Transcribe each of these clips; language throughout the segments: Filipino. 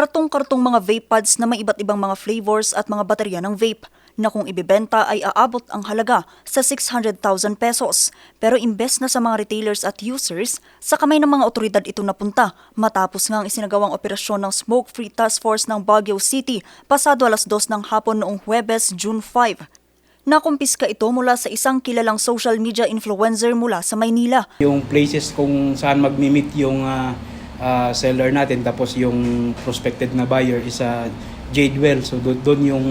Kartong-kartong mga vape pads na may iba't ibang mga flavors at mga baterya ng vape na kung ibebenta ay aabot ang halaga sa 600,000 pesos. Pero imbes na sa mga retailers at users, sa kamay ng mga otoridad ito napunta matapos nga ang isinagawang operasyon ng Smoke Free Task Force ng Baguio City pasado alas 2 ng hapon noong Huwebes, June 5. Nakumpiska ito mula sa isang kilalang social media influencer mula sa Maynila. Yung places kung saan magmi-meet yung ah, ah, seller natin tapos yung prospected na buyer is sa Jadewell. So do- doon yung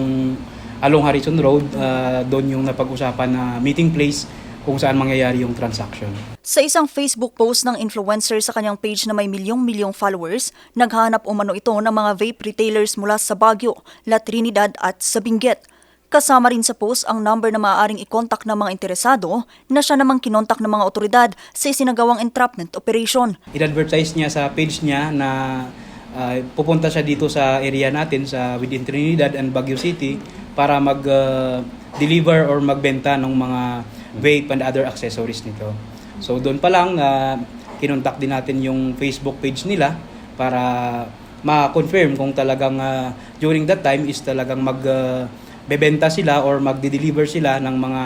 along Harrison Road, ah, doon yung napag-usapan na meeting place kung saan mangyayari yung transaction. Sa isang Facebook post ng influencer sa kanyang page na may milyong-milyong followers, naghanap umano ito ng mga vape retailers mula sa Baguio, La Trinidad at sa Benguet. Kasama rin sa post ang number na maaaring i-contact ng mga interesado na siya namang kinontak ng mga otoridad sa isinagawang entrapment operation. In-advertise niya sa page niya na ah, pupunta siya dito sa area natin sa within Trinidad and Baguio City para mag-deliver or magbenta ng mga vape and other accessories nito. So doon pa lang uh, kinontak din natin yung Facebook page nila para ma-confirm kung talagang ah, during that time is talagang mag ah, bebenta sila or magde-deliver sila ng mga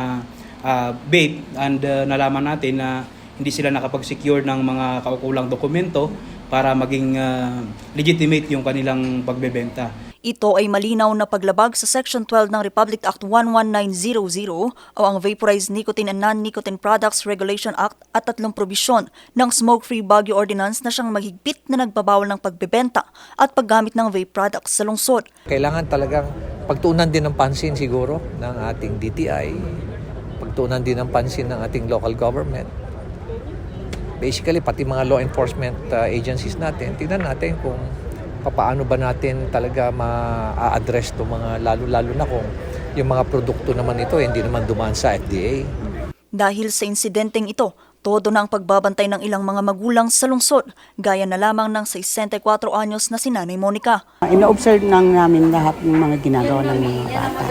ah, vape and ah, nalaman natin na hindi sila nakapag-secure ng mga kaukulang dokumento para maging ah, legitimate yung kanilang pagbebenta. Ito ay malinaw na paglabag sa Section 12 ng Republic Act 11900 o ang Vaporized Nicotine and Non-Nicotine Products Regulation Act at tatlong probisyon ng Smoke-Free Baguio Ordinance na siyang maghigpit na nagbabawal ng pagbebenta at paggamit ng vape products sa lungsod. Kailangan talagang pagtuunan din ng pansin siguro ng ating DTI, pagtuunan din ng pansin ng ating local government. Basically, pati mga law enforcement uh, agencies natin, tingnan natin kung paano ba natin talaga ma-address to mga lalo-lalo na kung yung mga produkto naman ito hindi naman dumaan sa FDA. Dahil sa insidenteng ito, todo na ang pagbabantay ng ilang mga magulang sa lungsod, gaya na lamang ng 64 anyos na si Nanay Monica. Ina-observe lang namin lahat ng mga ginagawa ng mga bata.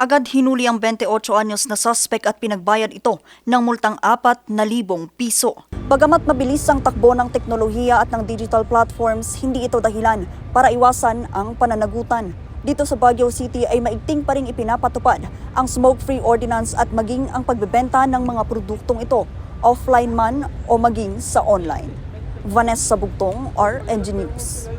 Agad hinuli ang 28 anyos na suspect at pinagbayad ito ng multang 4,000 piso. Bagamat mabilis ang takbo ng teknolohiya at ng digital platforms, hindi ito dahilan para iwasan ang pananagutan. Dito sa Baguio City ay maigting pa rin ipinapatupad ang smoke-free ordinance at maging ang pagbebenta ng mga produktong ito, offline man o maging sa online. Vanessa Bugtong, RNG News.